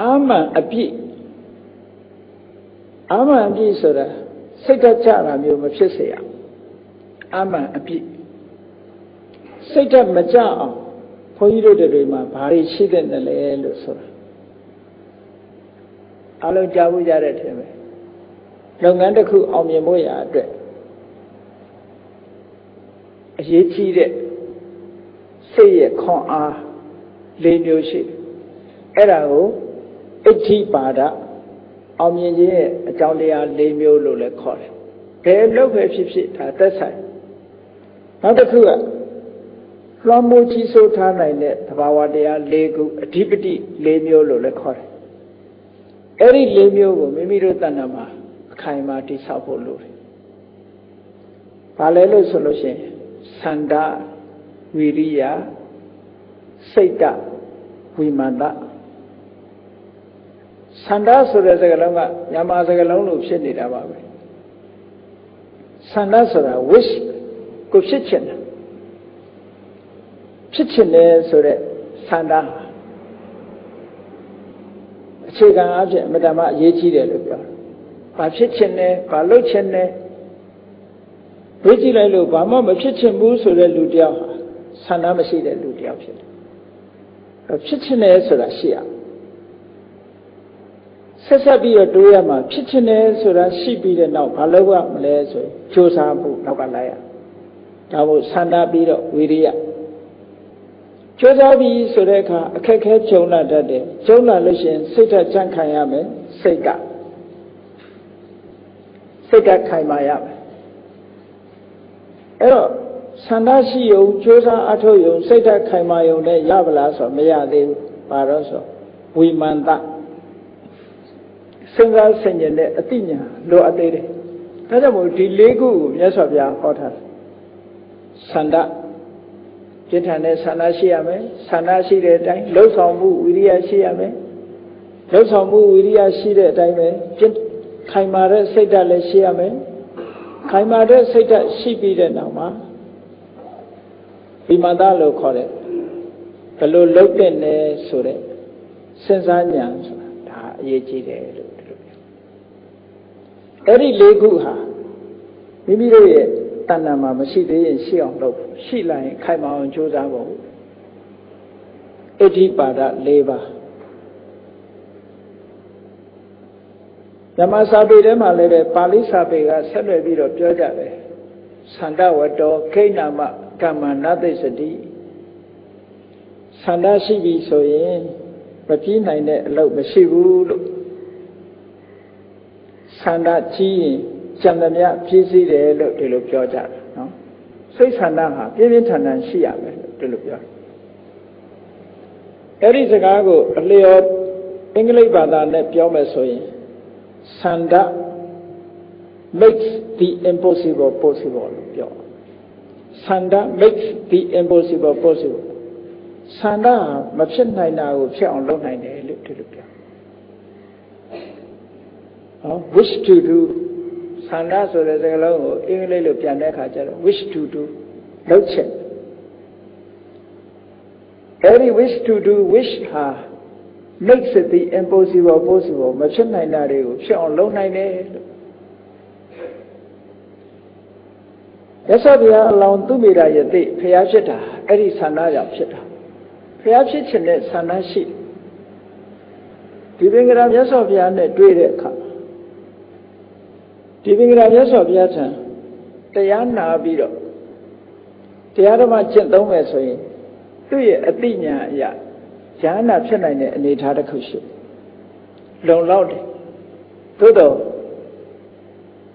အာမှန်အပြည့်အာမှန်အပြည့်ဆိုတာစိတ်တကြတာမျိုးမဖြစ်စေရအာမှန်အပြည့်စိတ်တမကြအောင်ဘုန်းကြီးတို့တွေမှာဘာတွေရှိတဲ့လဲလို့ဆိုတာအလုံးကြားဖို့ရတဲ့ထဲပဲလုပ်ငန်းတစ်ခုအောင်မြင်ဖို့ရာအတွက်အရေးကြီးတဲ့စိတ်ရဲ့ခွန်အား၄မျိုးရှိတယ်အဲ့ဒါကို အဋ္ဌိပါဒအောင်မြင်ခြင်းရဲ့အကြောင်းတရား၄မျိုးလို့လည်းခေါ်တယ်ဘယ်လုပ်ပဲဖြစ်ဖြစ်ဒါသက်ဆိုင်နောက်တစ်ခုကလွှမ်းမိုးကြီးစိုးထားနိုင်တဲ့သဘာဝတရား၄ခုအဓိပတိ၄မျိုးလို့လည်းခေါ်တယ်အဲ့ဒီ၄မျိုးကိုမိမိတို့တဏ္ဍာမှာအခိုင်အမာတိဆောက်ဖို့လိုတယ်ဘာလဲလို့ဆိုလို့ရှိရင်သန္တာဝီရိယစိတ်တဝိမာန်တ သန္တာဆိုတဲ့စကားလုံးကမြန်မာစကားလုံးလိုဖြစ်နေတာပါပဲသန္တာဆိုတာ wish ကိုဖြစ်ချင်တယ်ဖြစ်ချင်တယ်ဆိုတဲ့သန္တာအခြေခံအဖြစ်အမတ္တမအရေးကြီးတယ်လို့ပြောတယ်။ဘာဖြစ်ချင်တယ်ဘာလုပ်ချင်တယ်ဝေးကြည့်လိုက်လို့ဘာမှမဖြစ်ချင်ဘူးဆိုတဲ့လူတယောက်ဟာဆန္ဒမရှိတဲ့လူတယောက်ဖြစ်တယ်။ဖြစ်ချင်တယ်ဆိုတာရှိရ ဆက်ဆက်ပြီးတော့တွေးရမှာဖြစ်ချင်တယ်ဆိုတာရှိပြီးတဲ့နောက်ဘာလုပ်ရမလဲဆိုရင်ကြိုးစားဖို့နောက်ကလိုက်ရ။ဒါမို့ဆန္ဒပြီးတော့ဝိရိယကြိုးစားပြီးဆိုတဲ့အခါအခက်ခဲကြုံလာတတ်တယ်။ကြုံလာလို့ရှိရင်စိတ်ဓာတ်ကြန့်ခံရမယ်စိတ်ကစိတ်ဓာတ်ခိုင်မာရမယ်အဲ့တော့ဆန္ဒရှိယုံကြိုးစားအထောက်ယုံစိတ်ဓာတ်ခိုင်မာယုံနဲ့ရပါလားဆိုမရသေးဘူး။ဘာလို့ဆိုဝိမာန်တ စဉ်းစားဆင်ခြင်တဲ့အသိဉာဏ်လိုအပ်သေးတယ်။ဒါကြောင့်မို့ဒီလေးခုကိုမြတ်စွာဘုရားဟောထားတယ်။ဆန္ဒပြင်းထန်တဲ့ဆန္ဒရှိရမယ်။ဆန္ဒရှိတဲ့အတိုင်းလှုပ်ဆောင်မှုဝိရိယရှိရမယ်။လှုပ်ဆောင်မှုဝိရိယရှိတဲ့အတိုင်းပဲပြင်းခိုင်မာတဲ့စိတ်ဓာတ်လည်းရှိရမယ်။ခိုင်မာတဲ့စိတ်ဓာတ်ရှိပြီးတဲ့နောက်မှာဝိမာန်တလို့ခေါ်တဲ့ဘယ်လိုလုပ်တဲ့လဲဆိုတဲ့စဉ်းစားဉာဏ်ဆိုတာဒါအရေးကြီးတယ်လို့ဒီလိုပြော အဲ့ဒီလေးခုဟာမိမိတို့ရဲ့တဏ္ဍာမှာမရှိသေးရင်ရှိအောင်လုပ်ရှိလာရင်ခိုင်မာအောင်ကြိုးစားဖို့အဋ္ဌိပါဒ၄ပါးဓမ္မစာပေထဲမှာလည်းပဲပါဠိစာပေကဆက်လွယ်ပြီးတော့ပြောကြတယ်သန္တဝတ္တောခိဏမကမ္မနသိစတိဆန္ဒရှိပြီဆိုရင်မပြေးနိုင်တဲ့အလုပ်မရှိဘူးလို့ ဆန္ဒကြီးရင်ကြံသမျှပြည့်စည်တယ်လို့ဒီလိုပြောကြတယ်နော်စိတ်ဆန္ဒဟာပြင်းပြင်းထန်ထန်ရှိရမယ်လို့ဒီလိုပြောအဲ့ဒီစကားကိုအလျော်အင်္ဂလိပ်ဘာသာနဲ့ပြောမယ်ဆိုရင်ဆန္ဒ makes the impossible possible လို့ပြောဆန္ဒ makes the impossible possible ဆန္ဒမဖြစ်နိုင်တာကိုဖြစ်အောင်လုပ်နိုင်တယ်လို့ဒီလိုပြော ဟော wish to do ဆန္ဒဆိုတဲ့စကားလုံးကိုအင်္ဂလိပ်လိုပြန်တဲ့အခါကျတော့ wish to do လုပ်ချင်အဲဒီ wish to do wish ဟာ makes it the impossible possible မဖြစ်နိုင်တာတွေကိုဖြစ်အောင်လုပ်နိုင်တယ်လို့ရသော်ဗျာအလောင်းသူမိတာယတိဖျားဖြစ်တာအဲ့ဒီဆန္ဒကြောင့်ဖြစ်တာဖျားဖြစ်ခြင်းနဲ့ဆန္ဒရှိဒီပင်ကရာမြတ်စွာဘုရားနဲ့တွေ့တဲ့အခါ ဒီပင်ကရာမြတ်စွာဘုရားထံတရားနာပြီးတော့တရားဓမ္မကျင့်သုံးမယ်ဆိုရင်သူ့ရဲ့အတိညာအရာဉာဏ်ဖြစ်နိုင်တဲ့အနေအထားတစ်ခုရှိလုံလောက်တယ်သို့တော့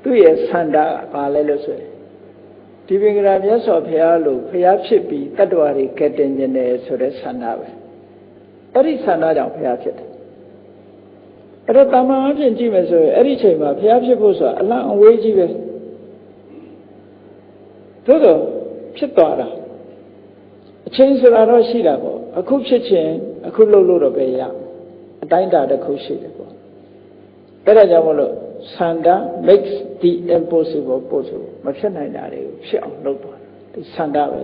သူ့ရဲ့ဆန္ဒကဘာလဲလို့ဆိုရင်ဒီပင်ကရာမြတ်စွာဘုရားလို့ဘုရားဖြစ်ပြီးတတ္တဝါတွေကဲတင်ခြင်းတယ်ဆိုတဲ့ဆန္ဒပဲအဲ့ဒီဆန္ဒကြောင့်ဘုရားဖြစ်တယ် အဲ့တော့တမန်အဖြစ်ကြည့်မယ်ဆိုရင်အဲ့ဒီချိန်မှာဘုရားဖြစ်ဖို့ဆိုတာအလံအဝေးကြီးပဲသို့တော့ဖြစ်သွားတာအချိန်ဆိုတာတော့ရှိတာပေါ့အခုဖြစ်ခြင်းအခုလှုပ်လို့တော့ပဲရအတိုင်းတာတစ်ခုရှိတယ်ပေါ့အဲ့ဒါကြောင့်မလို့ဆန္ဒ makes the impossible possible မဖြစ်နိုင်တာတွေကိုဖြစ်အောင်လုပ်သွားတယ်ဒီဆန္ဒပဲ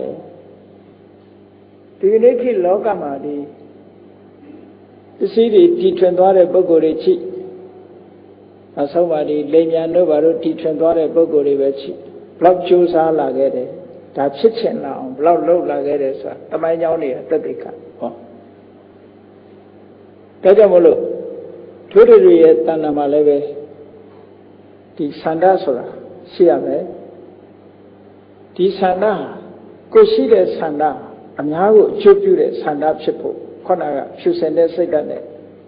ဒီကနေ့ခေတ်လောကမှာဒီ ပစ္စည်းတွေတီထွင်သွားတဲ့ပုဂ္ဂိုလ်တွေချိအဆုံးပါဒီလိမ်မြန်တို့ဘာလို့တီထွင်သွားတဲ့ပုဂ္ဂိုလ်တွေပဲချိဘလောက်ကြိုးစားလာခဲ့တယ်ဒါဖြစ်ချင်လာအောင်ဘလောက်လှုပ်လာခဲ့တယ်ဆိုတာတမိုင်းကြောင်းတွေကတက်တိကဟောဒါကြောင့်မလို့ထိုးတွေရဲ့တဏ္ဍာမှာလည်းပဲဒီဆန္ဒဆိုတာရှိရမယ်ဒီဆန္ဒကိုရှိတဲ့ဆန္ဒအများကိုအကျိုးပြုတဲ့ဆန္ဒဖြစ်ဖို့ ခုနကဖြူစင်တဲ့စိတ်ဓာတ်နဲ့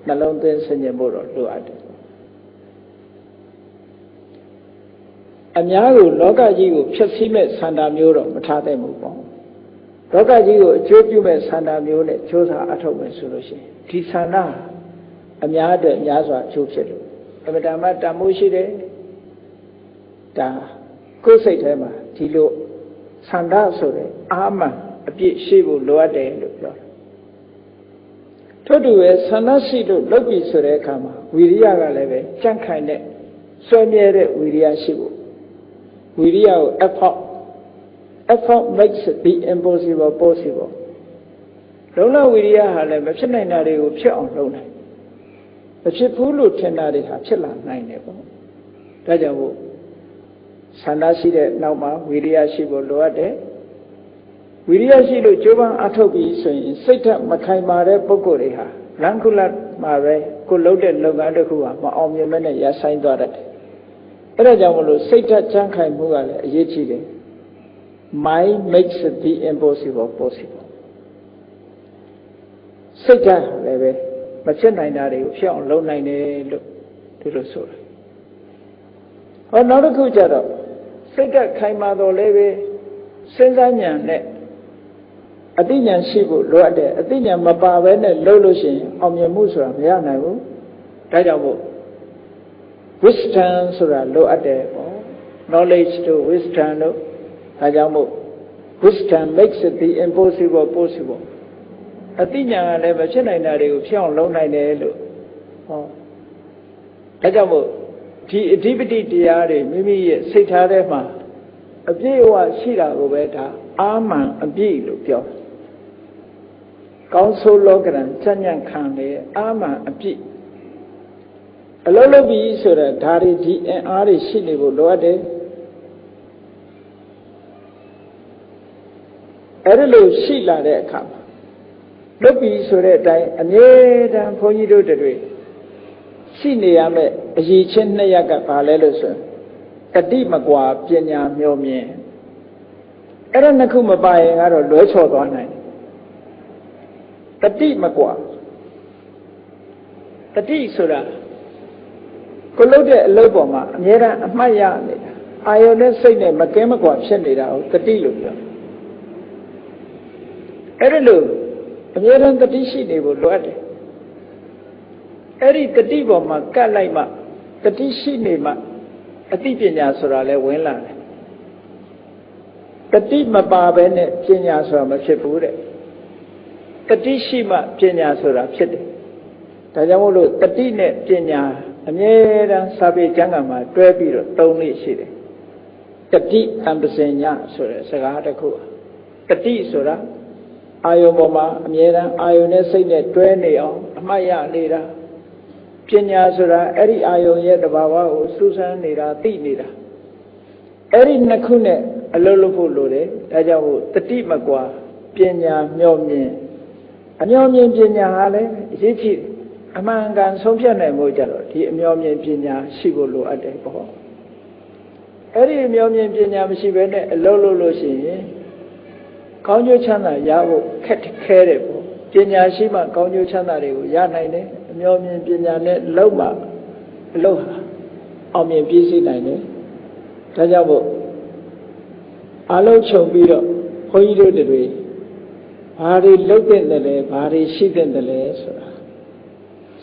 နှလုံးသွင်းဆင်ခြင်ဖို့တော့လိုအပ်တယ်အများကိုလောကကြီးကိုဖျက်ဆီးမဲ့ဆန္ဒမျိုးတော့မထားသင့်ဘူးပေါ့လောကကြီးကိုအကျိုးပြုမဲ့ဆန္ဒမျိုးနဲ့ကြိုးစားအထောက်မယ်ဆိုလို့ရှိရင်ဒီဆန္ဒအများအတွက်များစွာအကျိုးဖြစ်လို့အမတမတမိုးရှိတယ်ဒါကိုယ်စိတ်ထဲမှာဒီလိုဆန္ဒဆိုတဲ့အာမန်အပြည့်ရှိဖို့လိုအပ်တယ်လို့ပြောတယ် ထို့တူပဲဆန္ဒရှိလို့လုပ်ပြီဆိုတဲ့အခါမှာဝီရိယကလည်းပဲကြန့်ခိုင်တဲ့ဆွဲမြဲတဲ့ဝီရိယရှိဖို့ဝီရိယကို effort effort makes the impossible possible လုံးလဝီရိယဟာလည်းမဖြစ်နိုင်တာတွေကိုဖြစ်အောင်လုပ်နိုင်မဖြစ်ဘူးလို့ထင်တာတွေဟာဖြစ်လာနိုင်တယ်ပေါ့ဒါကြောင့်မို့ဆန္ဒရှိတဲ့နောက်မှာဝီရိယရှိဖို့လိုအပ်တယ် ဝီရိယရှိလို့ကြိုးပမ်းအထောက်ပြီးဆိုရင်စိတ်ဓာတ်မခိုင်မာတဲ့ပုဂ္ဂိုလ်တွေဟာလန်ကုလမှာပဲကိုလှုပ်တဲ့လုပ်ငန်းတစ်ခုဟာမအောင်မြင်မဲ့နဲ့ရဆိုင်သွားတတ်တယ်အဲ့ဒါကြောင့်မလို့စိတ်ဓာတ်ချမ်းခိုင်မှုကလည်းအရေးကြီးတယ် mind makes the impossible possible စိတ်ဓာတ်လည်းပဲမဖြစ်နိုင်တာတွေကိုဖြစ်အောင်လုပ်နိုင်တယ်လို့ဒီလိုဆိုတယ်ဟောနောက်တစ်ခုကျတော့စိတ်ဓာတ်ခိုင်မာတော့လည်းပဲစဉ်းစားဉာဏ်နဲ့ အတိညာရှိဖို့လိုအပ်တယ်အတိညာမပါဘဲနဲ့လှုပ်လို့ရှိရင်အောင်မြင်မှုဆိုတာမရနိုင်ဘူးဒါကြောင့်မို့ wisdom ဆိုတာလိုအပ်တယ်ပေါ့ knowledge တို့ wisdom တို့ဒါကြောင့်မို့ wisdom makes the impossible possible အတိညာကလည်းမဖြစ်နိုင်တာတွေကိုဖြစ်အောင်လုပ်နိုင်တယ်လို့ဟောဒါကြောင့်မို့ဒီအဓိပတိတရားတွေမိမိရဲ့စိတ်ထားထဲမှာအပြည့်အဝရှိတာကိုပဲဒါအာမန်အပြည့်လို့ပြော ကောင်းဆိုးလောကရန်စัญญခံလေအာမန်အပြည့်အလုံးလုံးပြီဆိုတော့ဒါတွေဒီအင်အားတွေရှိနေဖို့လိုအပ်တယ်အဲ့ဒါလို့ရှိလာတဲ့အခါမှာလွတ်ပြီဆိုတဲ့အတိုင်းအမြဲတမ်းဘုန်းကြီးတို့တွေရှိနေရမယ့်အရေးချင်းနှစ်ရက်ကဘာလဲလို့ဆိုရင်တတိမကွာပညာမျောမြင်အဲ့ဒါနှစ်ခုမပါရင်ကတော့လွဲချော်သွားနိုင် တတိမကွာတတိဆိုတာကိုလုပ်တဲ့အလုပ်ပေါ်မှာအများအားအမှတ်ရနေတာအာယုန်နဲ့စိတ်နဲ့မကဲမကွာဖြစ်နေတာကိုတတိလို့ပြောအဲ့ဒါလို့အများအားတတိရှိနေဖို့လိုအပ်တယ်အဲ့ဒီတတိပေါ်မှာကတ်လိုက်မှတတိရှိနေမှအသိပညာဆိုတာလဲဝင်လာတယ်တတိမပါဘဲနဲ့ပညာဆိုတာမဖြစ်ဘူးတဲ့ တတိရှိမှပညာဆိုတာဖြစ်တယ်ဒါကြောင့်မို့လို့တတိနဲ့ပညာအမြဲတမ်းစာပေကျမ်းဂန်မှာတွဲပြီးတော့သုံးလေးရှိတယ်တတိတံပစင်ညဆိုတဲ့စကားတစ်ခုတတိဆိုတာအာယုံပေါ်မှာအမြဲတမ်းအာယုံနဲ့စိတ်နဲ့တွဲနေအောင်အမှတ်ရနေတာပညာဆိုတာအဲ့ဒီအာယုံရဲ့တဘာဝကိုစူးစမ်းနေတာသိနေတာအဲ့ဒီနှစ်ခုနဲ့အလုပ်လုပ်ဖို့လိုတယ်ဒါကြောင့်မို့တတိမကွာပညာမျောမြင် အမျောမြင်ပညာဟာလည်းအရေးကြီးအမှန်ကန်ဆုံးဖြတ်နိုင်မှုကြတော့ဒီအမျောမြင်ပညာရှိဖို့လိုအပ်တယ်ပေါ့အဲ့ဒီအမျောမြင်ပညာမရှိဘဲနဲ့အလုပ်လုပ်လို့ရှိရင်ကောင်းကျိုးချမ်းသာရဖို့ခက်ခဲတယ်ပေါ့ပညာရှိမှကောင်းကျိုးချမ်းသာတွေကိုရနိုင်တယ်အမျောမြင်ပညာနဲ့လုံးမှအလုပ်ဟာအောင်မြင်ပြည့်စုံနိုင်တယ်ဒါကြောင့်မို့အလုံးခြုံပြီးတော့ခွန်ကြီးတို့တွေ ဘာတွေလုပ်တဲ့တယ်လဲဘာတွေရှိတဲ့တယ်လဲဆိုတာ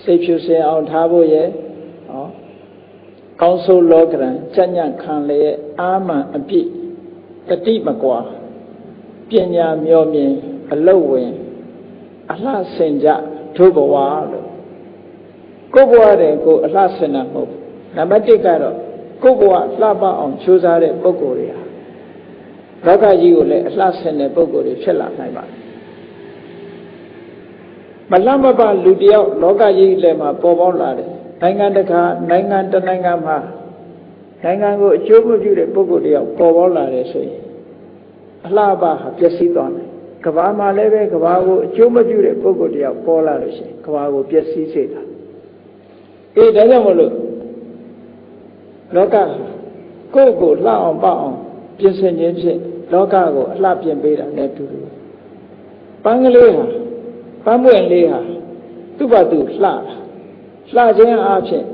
စိတ်ဖြူစင်အောင်ထားဖို့ရဲ့ဟောကောင်းဆိုးလောကရန်စัญญခံလေအာမန်အပြည့်တတိမကွာပညာမျောမြင်အလုတ်ဝင်အလှဆင်ကြထို့ဘဝလို့ကိုယ်ဘဝတဲ့ကိုအလှဆင်တာမဟုတ်နံပါတ်1ကတော့ကိုယ်ဘဝလှပအောင်ကြိုးစားတဲ့ပုံကိုယ်တွေဟာလောကကြီးကိုလည်းအလှဆင်တဲ့ပုံကိုယ်တွေဖြစ်လာနိုင်ပါတယ် မလန့်မပလူတယောက်လောကကြီးလည်းမှာပေါ်ပေါက်လာတယ်နိုင်ငံတကာနိုင်ငံတနိုင်ငံမှာနိုင်ငံကိုအကျိုးမပြုတဲ့ပုဂ္ဂိုလ်တယောက်ပေါ်ပေါက်လာတယ်ဆိုရင်အလှပဟာပျက်စီးသွားတယ်ကဘာမှာလည်းပဲကဘာကိုအကျိုးမပြုတဲ့ပုဂ္ဂိုလ်တယောက်ပေါ်လာလို့ရှိရင်ကဘာကိုပျက်စီးစေတာအေးဒါကြောင့်မလို့လောကကိုယ့်ကိုလှအောင်ပအောင်ပြင်ဆင်ခြင်းဖြင့်လောကကိုအလှပြင်ပေးတာနဲ့တူတယ်ပန်းကလေးဟာ ပန်းပွင့်လေးဟာသူ့ဘာသူလှတာလှခြင်းအဖြစ်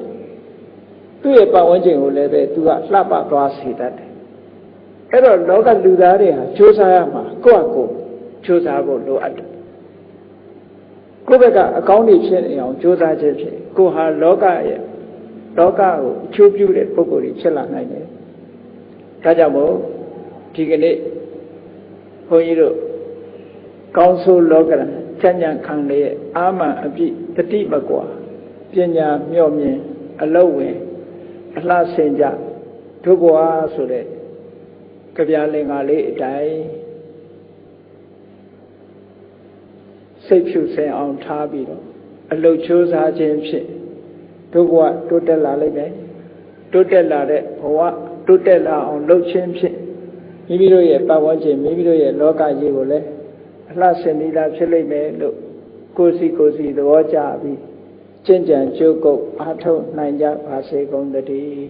သူ့ရဲ့ပတ်ဝန်းကျင်ကိုလည်းပဲသူကလှပသွားစေတတ်တယ်အဲ့တော့လောကလူသားတွေဟာကြိုးစားရမှာကိုယ့်အကိုကြိုးစားဖို့လိုအပ်တယ်ကိုယ့်ဘက်ကအကောင်းတွေဖြစ်နေအောင်ကြိုးစားခြင်းဖြစ်ကိုဟာလောကရဲ့လောကကိုအချိုးပြုတဲ့ပုဂ္ဂိုလ်တွေဖြစ်လာနိုင်တယ်ဒါကြောင့်မို့ဒီကနေ့ဘုန်းကြီးတို့ကောင်းဆိုးလောကရန် ချမ်းညာခံလေအာမန်အပြည့်တတိမကွာပညာမြော့မြင်အလုံးဝင်အလှဆင်ကြဒုဘဝဆိုတဲ့ကြပြလင်္ကာလေးအတိုင်းစိတ်ဖြူစင်အောင်ထားပြီးတော့အလုတ်ချိုးစားခြင်းဖြင့်ဒုဘဝတိုးတက်လာလိမ့်မယ်တိုးတက်လာတဲ့ဘဝတိုးတက်လာအောင်လှုပ်ခြင်းဖြင့်မိမိတို့ရဲ့ပတ်ဝန်းကျင်မိမိတို့ရဲ့လောကကြီးကိုလည်း အလှဆင်ပြီးသားဖြစ်လိမ့်မယ်လို့ကိုယ်စီကိုယ်စီသဘောကျပြီးကျင့်ကြံကြိုးကုပ်အားထုတ်နိုင်ကြပါစေကုန်သတည်း